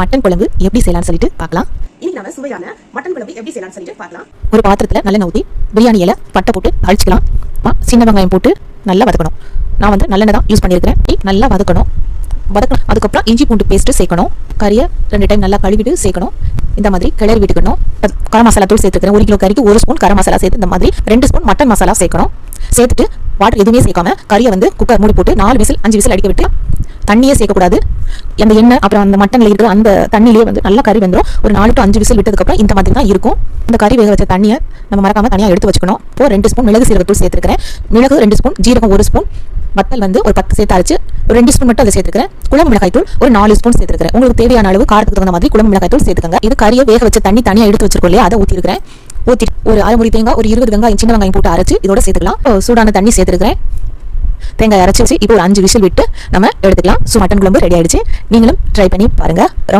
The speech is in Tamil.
மட்டன் குழம்பு எப்படி செய்யலாம்னு சொல்லிட்டு பார்க்கலாம். இன்னைக்கு நம்ம சுவையான மட்டன் குழம்பு எப்படி செய்யலாம்னு சொல்லிட்டு பார்க்கலாம். ஒரு பாத்திரத்தில் நல்லெண்ணெய் ஊற்றி பிரியாணி இலை பட்டை போட்டு அழிச்சிக்கலாம் சின்ன வெங்காயம் போட்டு நல்லா வதக்கணும். நான் வந்து நல்லெண்ணெய் தான் யூஸ் பண்ணியிருக்கிறேன். நல்லா வதக்கணும். வதக்கணும். அதுக்கப்புறம் இஞ்சி பூண்டு பேஸ்ட்டு சேர்க்கணும். கறியை ரெண்டு டைம் நல்லா கழுவிட்டு சேர்க்கணும். இந்த மாதிரி கிளறி விட்டுக்கணும். கரம் மசாலா தூள் சேர்த்துக்கிறேன் ஒரு கிலோ கறிக்கு ஒரு ஸ்பூன் கரம் மசாலா சேர்த்து இந்த மாதிரி ரெண்டு ஸ்பூன் மட்டன் மசாலா சேர்க்கணும். சேர்த்துட்டு வாட்டர் எதுவுமே சேர்க்காம கறியை வந்து குக்கர் மூடி போட்டு நாலு விசில் அஞ்சு விசில் அடிக்க விட்டு தண்ணியே சேர்க்கக்கூடாது. அந்த எண்ணெய் அப்புறம் அந்த மட்டனில் இருக்கிற அந்த தண்ணியிலே வந்து நல்லா கறி வந்துடும் ஒரு நாலு டு அஞ்சு விசில் விட்டதுக்கப்புறம் இந்த மாதிரி தான் இருக்கும். இந்த கறி வேக வச்ச தண்ணியை நம்ம மறக்காம தனியாக எடுத்து வச்சுக்கணும். இப்போ ரெண்டு ஸ்பூன் மிளகு சீரகத்தூள் சேர்த்துக்கிறேன் மிளகு ரெண்டு ஸ்பூன் ஜீரகம் ஒரு ஸ்பூன் வத்தல் வந்து ஒரு பத்து சேர்த்து அரைச்சு ஒரு ரெண்டு ஸ்பூன் மட்டும் அதை சேர்த்துக்கிறேன் குழம்பு மிளகாய் தூள் ஒரு நாலு ஸ்பூன் சேர்த்துக்கிறேன் உங்களுக்கு தேவையான அளவு காரத்துக்கு தகுந்த மாதிரி குழம்பு மிளகாய் தூள் சேர்த்துக்கங்க. இது கறியை வேக வச்ச தண்ணி தனியாக எடுத்து வச்சிருக்கோம் இல்லையா? அதை ஊற்றிருக்கிறேன் ஊற்றி ஒரு அரை முடி தேங்காய் ஒரு இருபது வெங்காயம் சின்ன வெங்காயம் போட்டு அரைச்சு இதோட சேர்த்துக்கலாம். சூடான தண்ணி சேர்த்துருக்கிறேன். தேங்காய் அரைச்சி வச்சு இப்போ ஒரு அஞ்சு விசில் விட்டு நம்ம எடுத்துக்கலாம். ஸோ மட்டன் குழம்பு ரெடி ஆயிடுச்சு. நீங்களும் ட்ரை பண்ணி பாருங்க. ரொம்ப